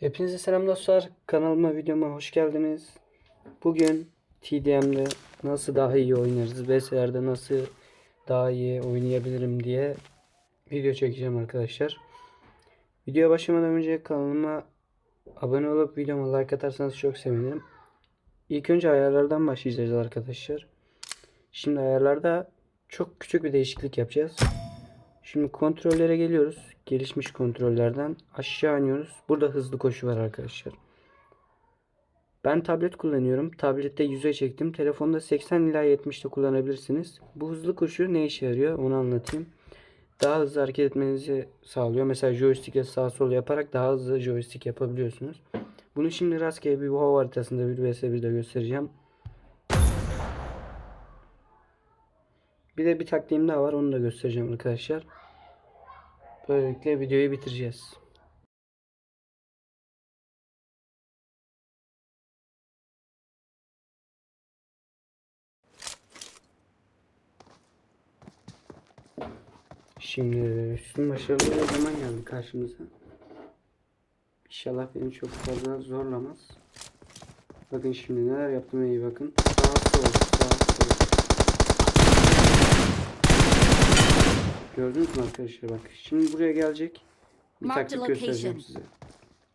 Hepinize selam dostlar. Kanalıma videoma hoş geldiniz. Bugün TDM'de nasıl daha iyi oynarız, VS'lerde nasıl daha iyi oynayabilirim diye video çekeceğim arkadaşlar. Videoya başlamadan önce kanalıma abone olup videoma like atarsanız çok sevinirim. İlk önce ayarlardan başlayacağız arkadaşlar. Şimdi ayarlarda çok küçük bir değişiklik yapacağız. Şimdi kontrollere geliyoruz. Gelişmiş kontrollerden aşağı iniyoruz. Burada hızlı koşu var arkadaşlar. Ben tablet kullanıyorum. Tablette 100'e çektim. Telefonda 80 ila 70'te kullanabilirsiniz. Bu hızlı koşu ne işe yarıyor onu anlatayım. Daha hızlı hareket etmenizi sağlıyor. Mesela joystick'e sağ sol yaparak daha hızlı joystick yapabiliyorsunuz. Bunu şimdi rastgele bir WoW haritasında bir vs 1'de göstereceğim. Bir de bir taktiğim daha var onu da göstereceğim arkadaşlar. Böylelikle videoyu bitireceğiz. Şimdi üstün başarılı bir zaman geldi karşımıza. İnşallah beni çok fazla zorlamaz. Bakın şimdi neler yaptım iyi bakın. Sağ sol sağ sol. Gördünüz mü arkadaşlar bak. Şimdi buraya gelecek. Bir taktik göstereceğim size.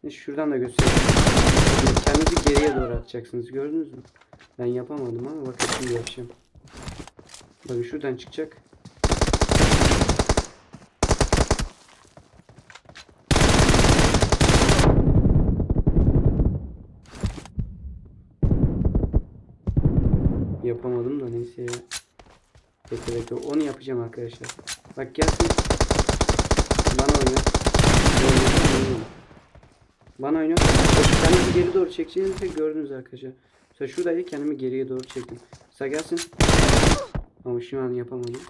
Şimdi şuradan da göstereyim. Şimdi Kendinizi geriye doğru atacaksınız. Gördünüz mü? Ben yapamadım ama bakın şimdi yapacağım. Bakın şuradan çıkacak. Yapamadım da neyse ya. Bekle bekle onu yapacağım arkadaşlar. Bak gelsin. Bana oyna. Bana oyna. Kendimi geri doğru çekeceğinizi de gördünüz arkadaşlar. Mesela şuradaydı kendimi geriye doğru çektim. Mesela gelsin. Ama şu an yapamadım.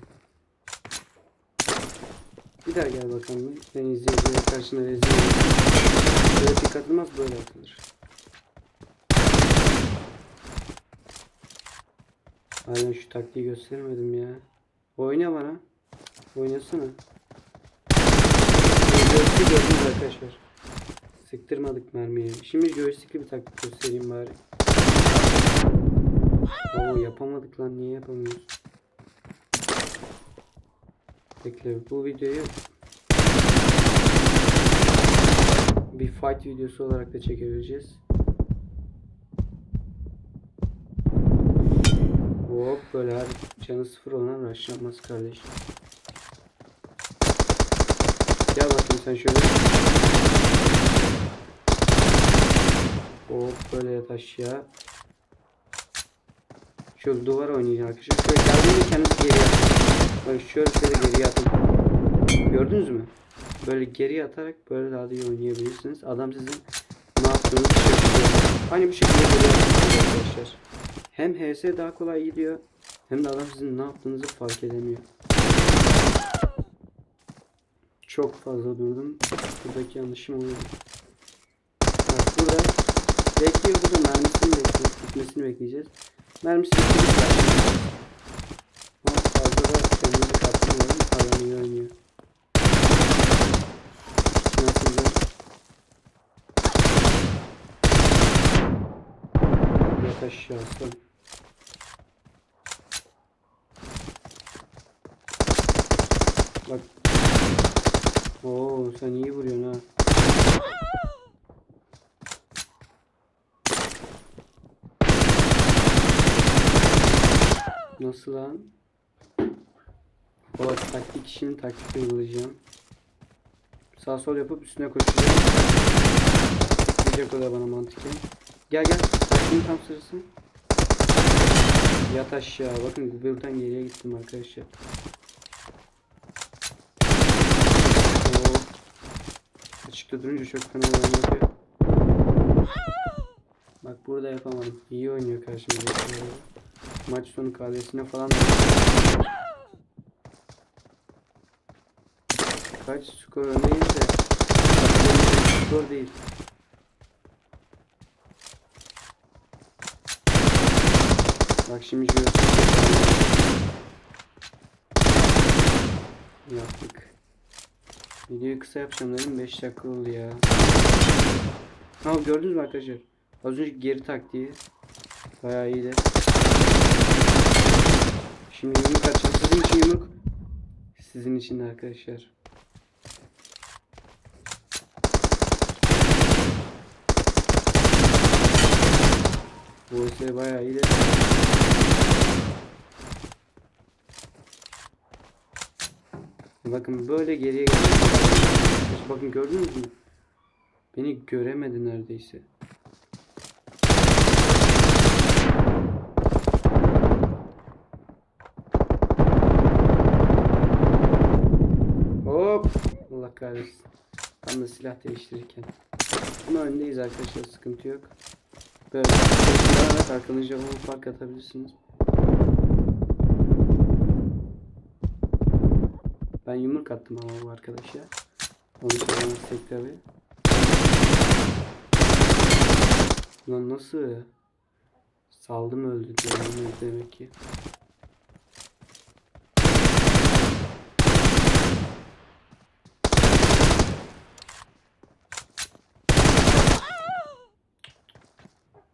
Bir daha gel bakalım. Ben izleyiciye karşına rezil. Böyle pik atılmaz böyle atılır. Aynen şu taktiği göstermedim ya. Oyna bana. Oynasana. Joystick gördünüz arkadaşlar. Sıktırmadık mermiyi. Şimdi joystick'i bir taktik göstereyim bari. Oo yapamadık lan niye yapamıyoruz? Bekle bu videoyu bir fight videosu olarak da çekebileceğiz. Hop böyle her canı sıfır olan rushlanmaz kardeş. Gel bakayım sen şöyle. Hop böyle yat aşağı. Şöyle duvar oynayacağım arkadaşlar. Şöyle geldiğinde kendisi geriye atın. Bak şöyle şöyle geriye atın. Gördünüz mü? Böyle geriye atarak böyle daha da iyi oynayabilirsiniz. Adam sizin ne yaptığınızı şaşırıyor. Aynı bu şekilde atın arkadaşlar. Hem HS daha kolay gidiyor. Hem de adam sizin ne yaptığınızı fark edemiyor. Çok fazla durdum. Buradaki yanlışım oldu. Bak burada bekliyor burada mermisini bekliyor. Bitmesini bekleyeceğiz. Mermisi bitti. Ama fazla da kendimizi kaptırmayalım. Adam iyi oynuyor. Nasıl da? Yat aşağı aslan. Bak. Oo sen iyi vuruyorsun ha. Nasıl lan? O taktik şimdi taktik uygulayacağım. Sağ sol yapıp üstüne koşacağım. Diyecek o da bana mantıken. Gel gel. Taktiğin tam sırası. Yat aşağı. Bakın buradan geriye gittim arkadaşlar. Oo. Durunca çok fena oynuyor. Bak burada yapamadım. İyi oynuyor karşımda. Maç sonu kahvesine falan Kaç skor öndeyiz de skor değil. Bak şimdi şu Yaptık. Videoyu kısa yapacağım dedim 5 dakika oldu ya. Ha gördünüz mü arkadaşlar? Az önce geri taktiği. Bayağı iyiydi. Şimdi yumruk atacağım. Sizin için yumruk. Sizin için arkadaşlar. Bu eseri bayağı iyiydi. Bakın böyle geriye gidiyor. Bakın gördünüz mü? Beni göremedi neredeyse. Hop! Allah kahretsin. Tam da silah değiştirirken. Ama öndeyiz arkadaşlar sıkıntı yok. Böyle arkanızca fark atabilirsiniz. Ben yumruk attım ama bu arkadaşa. Onu söylemezsek tabi. Lan nasıl? Saldım öldü diyorum demek ki.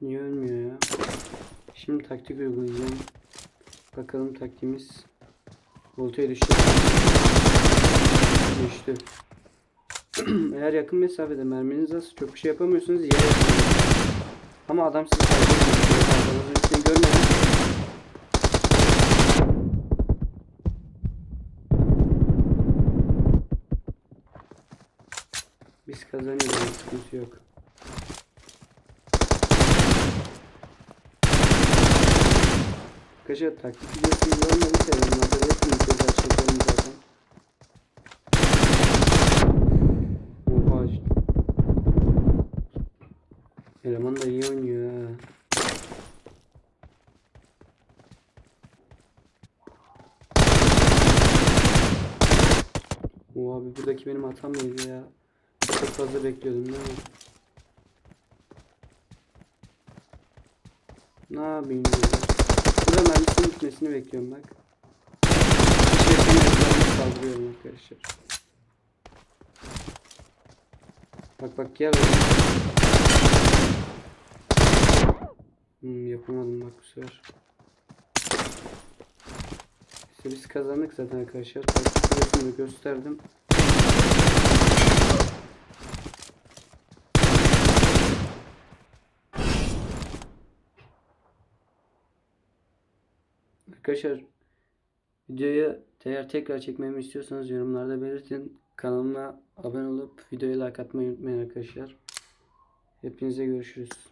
Niye ölmüyor ya? Şimdi taktik uygulayacağım. Bakalım taktiğimiz voltaya düşecek. Düştü. Eğer yakın mesafede merminiz az çok bir şey yapamıyorsunuz yere. Ama adam sizi seni görmedim. Biz kazanıyoruz sıkıntı yok. Arkadaşlar taktik videosu izlenmediyse ben hazır etmeyeyim tekrar çekelim zaten. Oha. Eleman da iyi oynuyor ha. Oha abi buradaki benim hatam neydi ya? Çok fazla bekliyordum değil mi? Ne yapayım ya? Burada mermisinin bitmesini bekliyorum bak. İçerisine mermisini saldırıyorum arkadaşlar. Bak bak gel. Hmm, yapamadım bak bu sefer. İşte biz kazandık zaten arkadaşlar. Resmini gösterdim. Arkadaşlar videoyu eğer tekrar çekmemi istiyorsanız yorumlarda belirtin. Kanalıma abone olup videoya like atmayı unutmayın arkadaşlar. Hepinize görüşürüz.